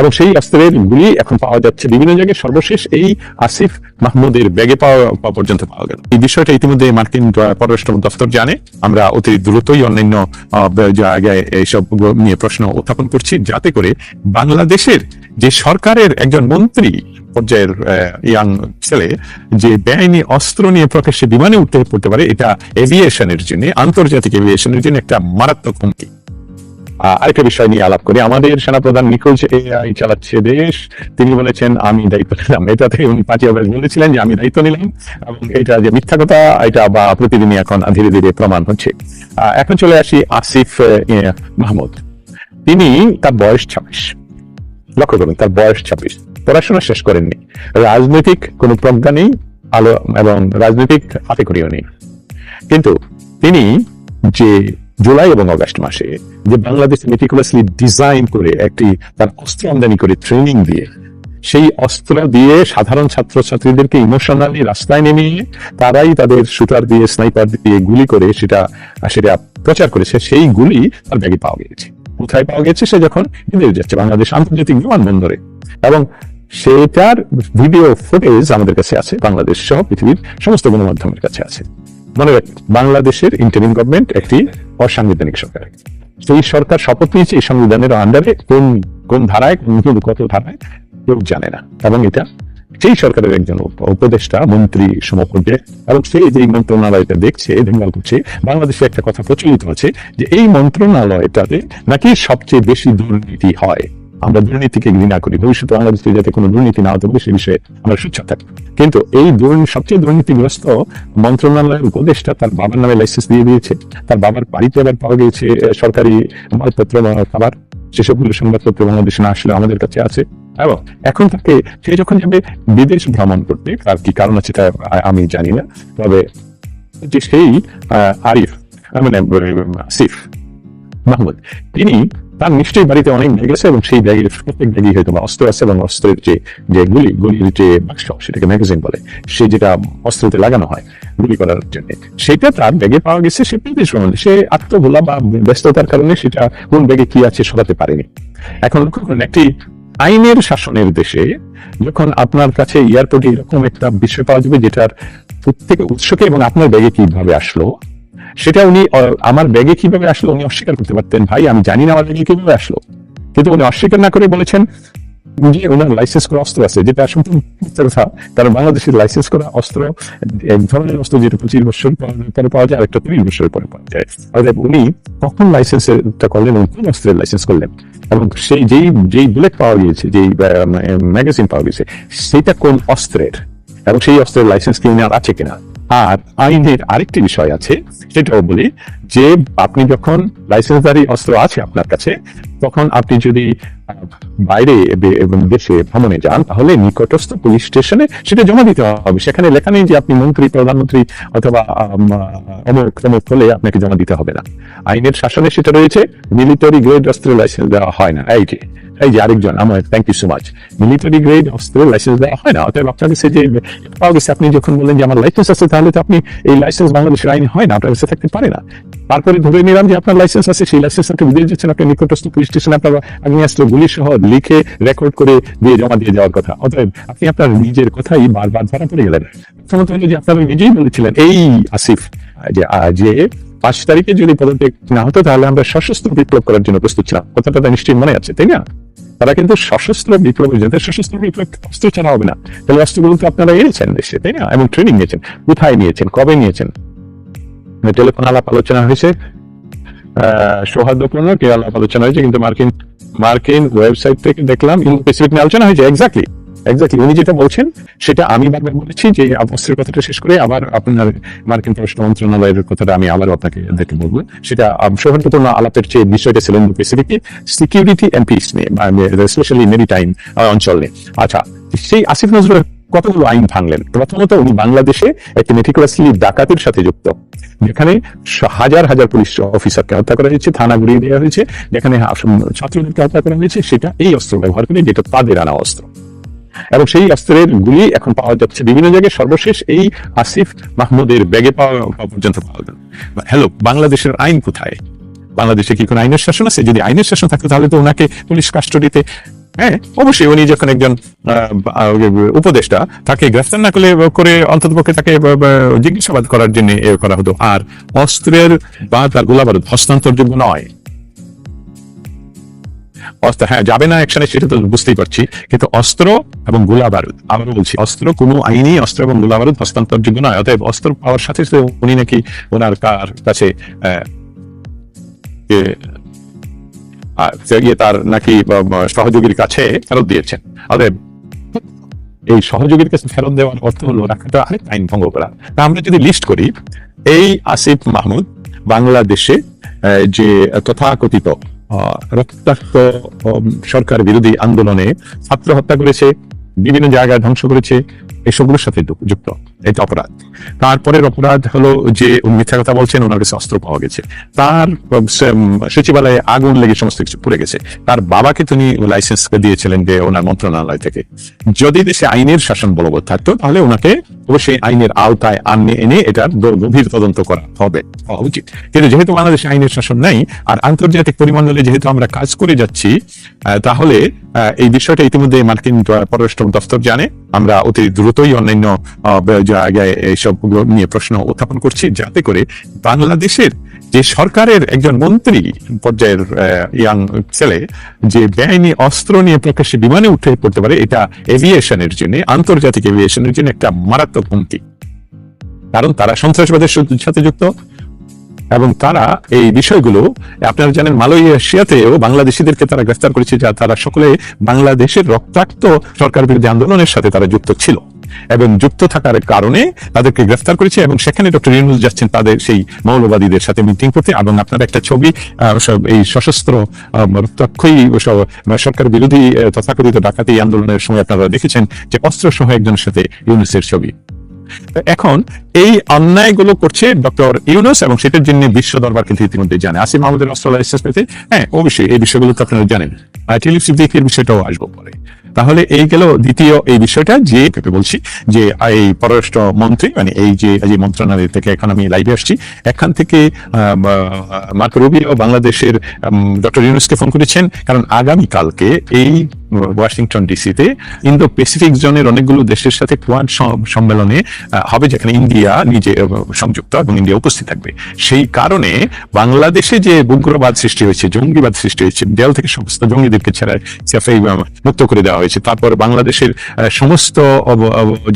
এবং সেই অস্ত্রের গুলি এখন পাওয়া যাচ্ছে বিভিন্ন জায়গায়। সর্বশেষ এই আসিফ মাহমুদের ব্যাগে পাওয়া পর্যন্ত পাওয়া গেল। এই বিষয়টা ইতিমধ্যে মার্কিন পররাষ্ট্র দপ্তর জানে। আমরা অতি দ্রুতই অন্যান্য জায়গায় এইসব নিয়ে প্রশ্ন উত্থাপন করছি। যাতে করে বাংলাদেশের যে সরকারের একজন মন্ত্রী পর্যায়ের ইয়াং ছেলে, যে বেআইনি অস্ত্র নিয়ে প্রকাশ্যে বিমানে উঠতে পড়তে পারে, এটা এভিয়েশনের জন্য, আন্তর্জাতিক এভিয়েশনের জন্য একটা মারাত্মক হুমকি। আরেকটা বিষয় নিয়ে আলাপ করি। আমাদের সেনাপ্রধান নিখোঁজ এআই চালাচ্ছে দেশ। তিনি বলেছেন, আমি দায়িত্ব নিলাম। এটাতে উনি পাঁচই আগস্ট বলেছিলেন যে, আমি দায়িত্ব নিলাম। এবং এটা যে মিথ্যা কথা, এটা বা প্রতিদিনই এখন ধীরে ধীরে প্রমাণ হচ্ছে। এখন চলে আসি আসিফ মাহমুদ। তিনি তার বয়স ছাব্বিশ। লক্ষ্য করুন, তার বয়স ছাব্বিশ। পড়াশোনা শেষ করেননি। রাজনৈতিক কোনো প্রজ্ঞা নেই, আলো এবং রাজনৈতিক হাতে করিও নেই। কিন্তু তিনি যে জুলাই এবং অগস্ট মাসে যে বাংলাদেশ মেটিকুলাসলি ডিজাইন করে একটি তার অস্ত্র আমদানি করে ট্রেনিং দিয়ে, সেই অস্ত্র দিয়ে সাধারণ ছাত্রছাত্রীদেরকে ইমোশনালি রাস্তায় নেমে তারাই তাদের শুটার দিয়ে স্নাইপার দিয়ে গুলি করে সেটা সেটা প্রচার করেছে, সেই গুলি তার ব্যাগে পাওয়া গেছে কোথায় পাওয়া গেছে সে যখন বিদেশ যাচ্ছে, বাংলাদেশ আন্তর্জাতিক বিমানবন্দরে। এবং সেটার ভিডিও ফুটেজ আমাদের কাছে আছে, বাংলাদেশ সহ পৃথিবীর সমস্ত গণমাধ্যমের কাছে আছে। মনে রাখবেন বাংলাদেশের ইন্টারিম গভর্নমেন্ট একটি অসাংবিধানিক সরকার। সেই সরকার শপথ নিয়েছে, এই সংবিধানের আন্ডারে কোন কোন ধারায়, কোন কত ধারায় কেউ জানে না। এবং এটা সেই সরকারের একজন উপদেষ্টা, মন্ত্রী সমপর্যায়ে এবং সেই যে মন্ত্রণালয়টা দেখছে দেখভাল করছে, বাংলাদেশে একটা কথা প্রচলিত আছে যে এই মন্ত্রণালয়টাতে নাকি সবচেয়ে বেশি দুর্নীতি হয়। আমরা দুর্নীতিকে ঘৃণা করি। ভবিষ্যতে বাংলাদেশে যাতে কোনো দুর্নীতি না হতে পারে, সে বিষয়ে আমরা সুচ্ছা থাকি। কিন্তু এই সবচেয়ে দুর্নীতিগ্রস্ত মন্ত্রণালয়ের উপদেষ্টা তার বাবার নামে লাইসেন্স দিয়ে দিয়েছে। তার বাবার বাড়িতে আবার পাওয়া গিয়েছে সরকারি মালপত্র খাবার। সেসবগুলো সংবাদপত্র বাংলাদেশে না আসলে আমাদের কাছে আছে। এবং এখন তাকে, সে যখন যাবে বিদেশ ভ্রমণ করতে, তার কি কারণ আছে তা আমি জানি না। তবে যে সেই আরিফ মানে আসিফ মাহমুদ, তিনি তার নিশ্চয়ই বাড়িতে অনেক ব্যাগ আছে এবং সেই ব্যাগের প্রত্যেক ব্যাগই হয়তো বা অস্ত্র আছে এবং অস্ত্রের যে যে গুলি, গুলির যে বাক্স, সেটাকে ম্যাগাজিন বলে, সে যেটা অস্ত্রতে লাগানো হয় গুলি করার জন্য, সেটা তার ব্যাগে পাওয়া গেছে, সে বিদেশ ভ্রমণে সে আত্মভোলা বা ব্যস্ততার কারণে সেটা কোন ব্যাগে কি আছে সরাতে পারেনি। এখন লক্ষ্য করুন, একটি আইনের শাসনের দেশে যখন আপনার কাছে এয়ারপোর্টে এরকম একটা বিষয় পাওয়া যাবে যেটার প্রত্যেকে উৎসকে এবং আপনার ব্যাগে কীভাবে আসলো সেটা উনি আমার ব্যাগে কীভাবে আসলো উনি অস্বীকার করতে পারতেন। ভাই, আমি জানি না আমার ব্যাগে কীভাবে আসলো। কিন্তু উনি অস্বীকার না করে বলেছেন যে ওনার লাইসেন্স করা অস্ত্র আছে, যেটা সম্পূর্ণ কথা। কারণ বাংলাদেশের লাইসেন্স করা অস্ত্র এক ধরনের অস্ত্র যেটা পঁচিশ বছর পরে পাওয়া যায়, আরেকটা তিরিশ বছর পরে পাওয়া যায়। অর্থাৎ উনি কখন করলেন এবং কোন অস্ত্রের লাইসেন্স করলেন? এবং সেই যেই যেই বুলেট পাওয়া গিয়েছে, যেই ম্যাগাজিন পাওয়া গেছে সেটা কোন অস্ত্রের? এবং সেই অস্ত্রের লাইসেন্স কি উনার আছে কিনা? আর আইনের আরেকটি বিষয় আছে, সেটাও বলি যে আপনি যখন লাইসেন্সধারী অস্ত্র আছে আপনার কাছে, তখন আপনি যদি বাইরে এবং দেশে ভ্রমণে যান, তাহলে নিকটস্থ পুলিশ স্টেশনে সেটা জমা দিতে হবে। সেখানে লেখা নেই যে আপনি মন্ত্রী, প্রধানমন্ত্রী অথবা অমুক তমুক হলে আপনাকে জমা দিতে হবে না। আইনের শাসনে সেটা রয়েছে মিলিটারি গ্রেড অস্ত্রের লাইসেন্স দেওয়া হয় না। এই এই যে আরেকজন, আমার thank you so much military grade license হয় না, অতএব আপনার কাছে যে, পাওয়া গেছে, আপনি যখন যে আমার লাইসেন্স আছে, তাহলে তো আপনি এই লাইসেন্স বাংলাদেশের আইনে হয় না, আপনার কাছে থাকতে পারে না। তারপরে ধরে নিলাম যে আপনার লাইসেন্স আছে, সেই লাইসেন্স আপনি বিদেশ যাচ্ছেন, আপনি নিকটস্থ পুলিশ আপনার আগ্নেয়াস্ত্র গুলি সহ লিখে রেকর্ড করে দিয়ে জমা দিয়ে যাওয়ার কথা। অতএব আপনি আপনার নিজের কথাই বারবার ধরা পড়ে গেলেন। প্রথমত হলো যে আপনারা নিজেই বলেছিলেন, এই আসিফ যে পাঁচ তারিখে যদি পদত্যাগ না হতো, তাহলে আমরা সশস্ত্র বিপ্লব করার জন্য প্রস্তুত ছিলাম। কথাটা নিশ্চয়ই মনে আছে, তাই না? তারা কিন্তু সশস্ত্র বিপ্লবের জন্য সশস্ত্র বিপ্লব অস্ত্র ছাড়া হবে না। তাহলে অস্ত্রগুলো তো আপনারা এনেছেন দেশে, তাই না? এবং ট্রেনিং নিয়েছেন, কোথায় নিয়েছেন, কবে নিয়েছেন? টেলিফোন আলাপ আলোচনা হয়েছে সৌহার্দ্যপূর্ণ কি আলাপ আলোচনা হয়েছে, কিন্তু মার্কিন মার্কিন ওয়েবসাইট থেকে দেখলাম প্যাসিফিক নিয়ে আলোচনা হয়েছে এক্স্যাক্টলি এক্স্যাক্টলি উনি যেটা বলছেন, সেটা আমি বারবার বলেছি যে কথাটা শেষ করে আবার আপনার মার্কিন পররাষ্ট্র মন্ত্রণালয়ের কথাটা আমি আবার আপনাকে দেখে বলব। সেটা আলাপের যে বিষয়টা সিকিউরিটি অ্যান্ড পিস নিয়ে স্পেশালি মেরিটাইম অঞ্চল নিয়ে। আচ্ছা সেই আসিফ নজরুল কতগুলো আইন ভাঙলেন? প্রথমত উনি বাংলাদেশে একটি মেটিকুলাসলি ডাকাতির সাথে যুক্ত, যেখানে হাজার হাজার পুলিশ অফিসারকে হত্যা করা হয়েছে, থানা ঘুরিয়ে দেওয়া হয়েছে, যেখানে ছাত্রদেরকে হত্যা করা হয়েছে। সেটা এই অস্ত্র ব্যবহার করে, যেটা তাদের আনা অস্ত্র। এবং সেই অস্ত্রের গুলি এখন পাওয়া যাচ্ছে। বিভিন্ন জায়গায় সর্বশেষ এই আসিফ মাহমুদের ব্যাগে পাওয়া পর্যন্ত পাওয়া গেল। হ্যালো, বাংলাদেশের আইন কোথায়? বাংলাদেশে কি কোনো আইনের শাসন আছে? যদি আইনের শাসন থাকতো তাহলে তো ওনাকে পুলিশ কাস্টডিতে হ্যাঁ অবশ্যই উনি যখন একজন উপদেষ্টা, তাকে গ্রেফতার না করে অন্ততপক্ষে তাকে, ব- ব- জিজ্ঞাসাবাদ করার জন্য করা হতো। আর অস্ত্রের বা তার গোলাবারুদ হস্তান্তরযোগ্য নয়। অস্ত্র হ্যাঁ যাবে না একসাথে সেটা তো বুঝতেই পারছি। কিন্তু অস্ত্র এবং গোলা বারুদ, আবারও বলছি, অস্ত্র কোনো আইনি অস্ত্র এবং গোলা বারুদ হস্তান্তরযোগ্য নয়। অতএব অস্ত্র পাওয়ার সাথে সাথে উনি নাকি ওনার কার কাছে তার নাকি সহযোগীর কাছে ফেরত দিয়েছেন। অতএব এই সহযোগীর কাছে ফেরত দেওয়ার অর্থ হলো রাখাটা আরেক আইন ভঙ্গ করা। তা আমরা যদি লিস্ট করি, এই আসিফ মাহমুদ বাংলাদেশে যে তথাকথিত রক্তাক্ত সরকার বিরোধী আন্দোলনে ছাত্র হত্যা করেছে বিভিন্ন জায়গায় ধ্বংস করেছে এসবগুলোর সাথে যুক্ত। এটা অপরাধ। তারপরের অপরাধ হলো যে মিথ্যা কথা বলছেন, ওনার কাছে অস্ত্র পাওয়া গেছে। তার সচিবালয়ে আগুন লেগে সমস্ত কিছু পুড়ে গেছে। তার বাবাকে তিনি লাইসেন্স দিয়েছিলেন যে ওনার মন্ত্রণালয় থেকে। যদি দেশে আইনের শাসন বলবৎ থাকতো, তাহলে ওনাকে অবশ্যই আইনের আওতায় আনে এনে এটার গভীর তদন্ত করা হবে, হওয়া উচিত। কিন্তু যেহেতু বাংলাদেশে আইনের শাসন নেই, আর আন্তর্জাতিক পরিমণ্ডলে যেহেতু আমরা কাজ করে যাচ্ছি তাহলে এই বিষয়টা ইতিমধ্যে মার্কিন পররাষ্ট্র দপ্তর জানে। আমরা অতি দ্রুতই অন্যান্য জায়গায় এইসব নিয়ে প্রশ্ন উত্থাপন করছি যাতে করে বাংলাদেশের যে সরকারের একজন মন্ত্রী পর্যায়ের ইয়াং ছেলে যে বেআইনি অস্ত্র নিয়ে প্রকাশ্যে বিমানে উঠে পড়তে পারে, এটা এভিয়েশনের জন্য, আন্তর্জাতিক এভিয়েশনের জন্য একটা মারাত্মক হুমকি। কারণ তারা সন্ত্রাসবাদের সাথে যুক্ত এবং তারা এই বিষয়গুলো, আপনারা জানেন মালয়েশিয়াতেও বাংলাদেশিদেরকে তারা গ্রেফতার করেছে, যা তারা সকলে বাংলাদেশের রক্তাক্ত সরকার বিরোধী আন্দোলনের সাথে তারা যুক্ত ছিল। এবং যুক্ত থাকার কারণে তাদেরকে গ্রেফতার করেছে এবং সেখানে ডক্টর ইউনুস যাচ্ছেন তাদের সেই মৌলবাদীদের সাথে মিটিং করতে এবং আপনারা একটা ছবি এই সশস্ত্র আহ, সরকার বিরোধী তথাকথিত ডাকাতি আন্দোলনের সময় আপনারা দেখেছেন যে অস্ত্র সহ একজনের সাথে ইউনুসের ছবি। এখন এই অন্যায়গুলো করছে ডক্টর ইউনুস এবং সেটার জন্য বিশ্ব দরবার কিন্তু ইতিমধ্যে জানে। আসিম মাহমুদের অস্ত্র লাইসেন্স পেতে হ্যাঁ অবশ্যই এই বিষয়গুলো তো আপনারা জানেন। সিদ্দিকের বিষয়টাও আসব। তাহলে এই গেল দ্বিতীয় এই বিষয়টা যে বলছি যে এই পররাষ্ট্র মন্ত্রী মানে এই যে, এই মন্ত্রণালয় থেকে এখন আমি লাইভে আসছি, এখান থেকে মার্ক ও বাংলাদেশের ডক্টর ইউনুসকে ফোন করেছেন, কারণ আগামী কালকে এই ওয়াশিংটন ডিসিতে ইন্দো প্যাসিফিক জোনের অনেকগুলো দেশের সাথে কোয়াড সম্মেলনে হবে যেখানে ইন্ডিয়া নিজে সংযুক্ত এবং ইন্ডিয়া উপস্থিত থাকবে। সেই কারণে বাংলাদেশে যে উগ্রবাদ সৃষ্টি হয়েছে, জঙ্গিবাদ সৃষ্টি হয়েছে জেল থেকে সমস্ত জঙ্গিদেরকে ছেড়ে মুক্ত করে দেওয়া হয়েছে। তারপর বাংলাদেশের সমস্ত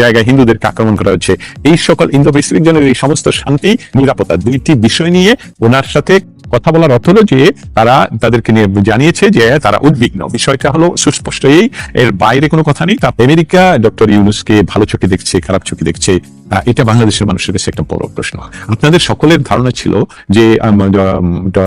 জায়গায় হিন্দুদেরকে আক্রমণ করা হচ্ছে এই সকল ইন্দো প্যাসিফিক জোনের এই সমস্ত শান্তি, নিরাপত্তা দুইটি বিষয় নিয়ে ওনার সাথে কথা বলার অর্থ হলো যে তারা তাদেরকে নিয়ে জানিয়েছে যে তারা উদ্বিগ্ন। বিষয়টা হলো এই। এর বাইরে কোনো কথা নেই। আমেরিকা ডক্টর ইউনুসকে ভালো চোখে দেখছে, খারাপ চোখে দেখছে। এটা বাংলাদেশের মানুষের কাছে একটা বড় প্রশ্ন। আপনাদের সকলের ধারণা ছিল যে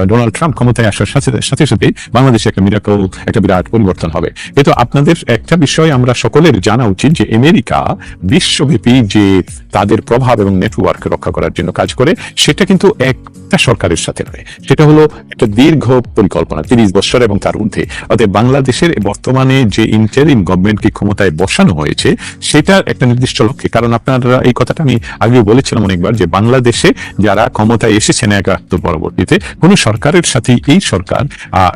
ডোনাল্ড ট্রাম্প ক্ষমতায় আসার সাথে সাথে সাথে বাংলাদেশে একটা মিরাকল একটা বিরাট পরিবর্তন হবে। কিন্তু আপনাদের একটা বিষয় আমরা সকলের জানা উচিত যে, আমেরিকা বিশ্বব্যাপী যে তাদের প্রভাব এবং নেটওয়ার্ক রক্ষা করার জন্য কাজ করে, সেটা কিন্তু একটা সরকারের সাথে নয়। সেটা হলো একটা দীর্ঘ পরিকল্পনা, তিরিশ বছর এবং তার ঊর্ধ্বে। অতএব বাংলাদেশের বর্তমানে যে ইন্টারিম গভর্নমেন্টকে ক্ষমতায় বসানো হয়েছে, সেটার একটা নির্দিষ্ট লক্ষ্যে। কারণ আপনারা এই কথাটা আমি আগেও বলেছিলাম অনেকবার যে বাংলাদেশে যারা ক্ষমতায় এসেছেন একাত্তর পরবর্তীতে, কোন সরকারের সাথে এই সরকার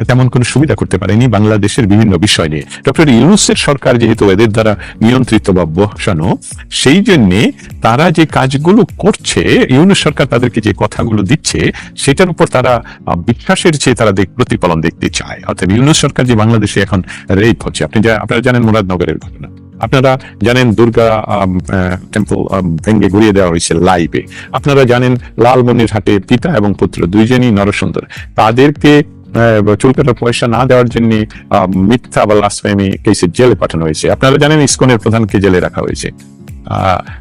তেমন কোনো সুবিধা করতে পারেনি বাংলাদেশের বিভিন্ন বিষয় নিয়ে। ডক্টর ইউনুসের সরকার যেহেতু এদের দ্বারা নিয়ন্ত্রিত বা বসানো, সেই জন্যে তারা যে কাজগুলো করছে, ইউনুস সরকার তাদেরকে যে কথাগুলো দিচ্ছে, সেটার উপর তারা বিশ্বাসের চেয়ে তারা প্রতিফলন দেখতে চায়। অর্থাৎ ইউনুস সরকার যে বাংলাদেশে এখন রেপ হচ্ছে, আপনি আপনারা জানেন মুরাদনগরের ঘটনা। আপনারা জানেন দুর্গা টেম্পল ভেঙ্গে ঘুরিয়ে দেওয়া হয়েছে লাইভে। আপনারা জানেন লালমনির হাটে পিতা এবং পুত্র দুইজনই নরসুন্দর। তাদেরকে আহ, চুল কাটার পয়সা না দেওয়ার জন্য মিথ্যা বা লাসফেমি কেসে জেলে পাঠানো হয়েছে। আপনারা জানেন ইসকনের প্রধানকে জেলে রাখা হয়েছে।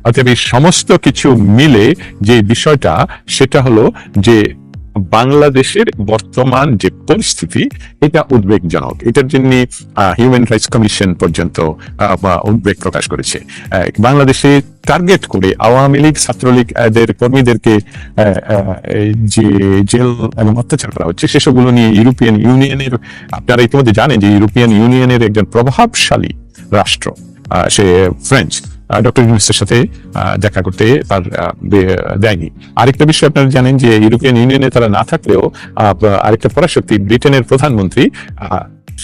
অতএব এই সমস্ত কিছু মিলে যে বিষয়টা সেটা হলো যে বাংলাদেশের বর্তমান যে পরিস্থিতি, এটা উদ্বেগজনক। এটার জন্য হিউম্যান রাইটস কমিশন পর্যন্ত উদ্বেগ প্রকাশ করেছে। বাংলাদেশে টার্গেট করে আওয়ামী লীগ, ছাত্রলীগ এদের কর্মীদেরকে যে জেল এবং অত্যাচার করা হচ্ছে, সেসবগুলো নিয়ে ইউরোপিয়ান ইউনিয়নের আপনারা ইতিমধ্যে জানেন যে ইউরোপিয়ান ইউনিয়নের একজন প্রভাবশালী রাষ্ট্র সে ফ্রেঞ্চ ডক্টর ইউনুসের সাথে দেখা করতে তার দেয়নি। আরেকটা বিষয় আপনারা জানেন যে ইউরোপিয়ান ইউনিয়নে তারা না থাকলেও আরেকটা পরাশক্তি ব্রিটেনের প্রধানমন্ত্রী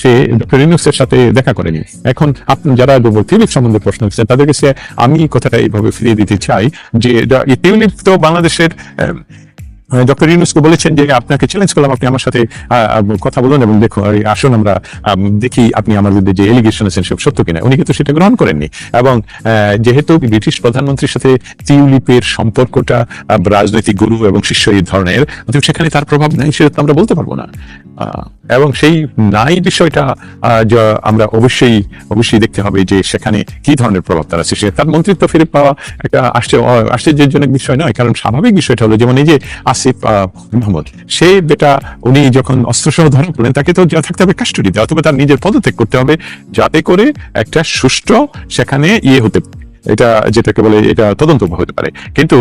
সে ডক্টর ইউনুসের সাথে দেখা করেনি। এখন আপনি যারা টিউলিপ সম্বন্ধে প্রশ্ন করছেন তাদের কাছে আমি কথাটা এইভাবে ফিরিয়ে দিতে চাই যে টিউলিপ তো বাংলাদেশের ডক্টর ইউনুসকে বলেছেন যে আপনাকে চ্যালেঞ্জ করলাম, আপনি আমার সাথে কথা বলুন এবং দেখো আসুন আমরা দেখি আপনি বিরুদ্ধে যে এলিগেশন আছেন সব সত্য কিনা। উনি কিন্তু সেটা গ্রহণ করেননি। এবং যেহেতু ব্রিটিশ প্রধানমন্ত্রীর সাথে টিউলিপের সম্পর্কটা রাজনৈতিক গুরু এবং শিষ্য এই ধরনের সেখানে তার প্রভাব নাই, সেটা তো আমরা বলতে পারব না। এবং সেই নাই বিষয়টা আমরা অবশ্যই অবশ্যই দেখতে হবে যে সেখানে কি ধরনের প্রভাব তার আছে। সে তার মন্ত্রিত্ব ফিরে পাওয়া একটা আশ্চর্য আশ্চর্যজনক বিষয় নয়, কারণ স্বাভাবিক বিষয়টা হলো, যেমন এই যে আসিফ আহ, মাহমুদ সেই বেটা উনি যখন অস্ত্রসহ ধরা পড়লেন তাকে তো যা থাকতে হবে কাস্টডিতে অথবা তার নিজের পদত্যাগ করতে হবে যাতে করে একটা সুষ্ঠু সেখানে ইয়ে হতে এটা যেটাকে বলে এটা তদন্ত হতে পারে। কিন্তু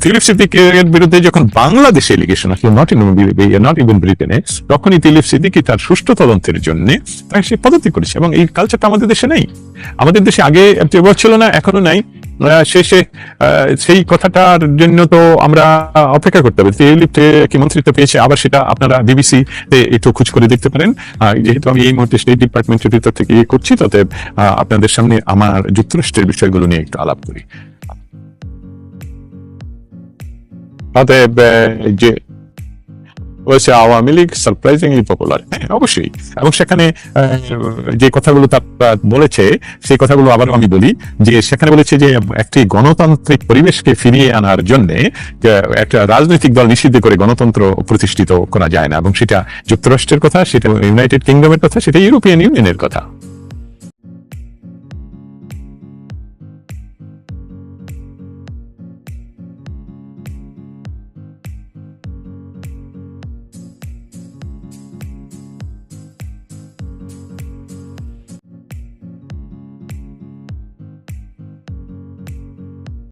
তিলিপ সিদ্দিকের বিরুদ্ধে যখন বাংলাদেশে এলিগেশন আসলে নট ইন নট ইভেন ব্রিটেনে তখনই তিলিপ সিদ্দিকি তার সুষ্ঠু তদন্তের জন্য তাই সে পদত্যাগ করেছে। এবং এই কালচারটা আমাদের দেশে নেই। আমাদের দেশে আগে ছিল না এখনও নাই। শেষে সেই কথাটার জন্য তো আমরা অপেক্ষা করতে হবে। কি মন্ত্রিত্ব পেয়েছে, আবার সেটা আপনারা বিবিসি তে একটু খুঁজ করে দেখতে পারেন। যেহেতু আমি এই মুহূর্তে স্টেট ডিপার্টমেন্টের ভিতর থেকে ইয়ে করছি তাতে আপনাদের সামনে আমার যুক্তরাষ্ট্রের বিষয়গুলো নিয়ে একটু আলাপ করি। অতএব যে বলছে আওয়ামী লীগ সারপ্রাইজিংলি পপুলার হ্যাঁ অবশ্যই। এবং সেখানে যে কথাগুলো তারা বলেছে, সেই কথাগুলো আবার আমি বলি, যে সেখানে বলেছে যে একটি গণতান্ত্রিক পরিবেশকে ফিরিয়ে আনার জন্য একটা রাজনৈতিক দল নিষিদ্ধ করে গণতন্ত্র প্রতিষ্ঠিত করা যায় না। এবং সেটা যুক্তরাষ্ট্রের কথা, সেটা ইউনাইটেড কিংডমের কথা, সেটা ইউরোপিয়ান ইউনিয়নের কথা।